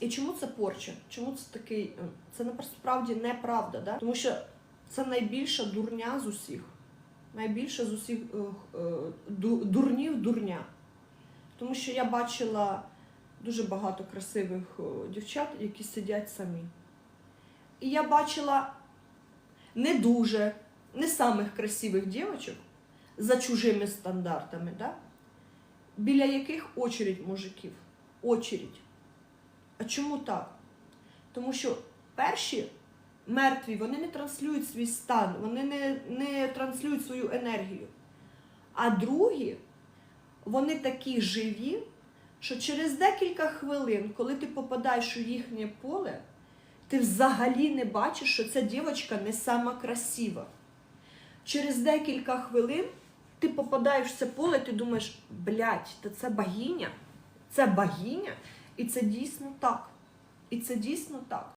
І чому це порча? Чому це такий? е, Це насправді неправда, да? тому що це найбільша дурня з усіх. Найбільша з усіх е, е, дурнів дурня. Тому що я бачила дуже багато красивих дівчат, які сидять самі. І я бачила не дуже, не самих красивих дівчат за чужими стандартами, да? біля яких очередь мужиків. Очередь. А чому так? Тому що перші мертві, вони не транслюють свій стан, вони не, не транслюють свою енергію. А другі, вони такі живі, що через декілька хвилин, коли ти попадаєш у їхнє поле, ти взагалі не бачиш, що ця дівчинка не сама красива. Через декілька хвилин ти попадаєш в це поле, ти думаєш, блядь, та це богиня, це богиня, і це дійсно так. І це дійсно так.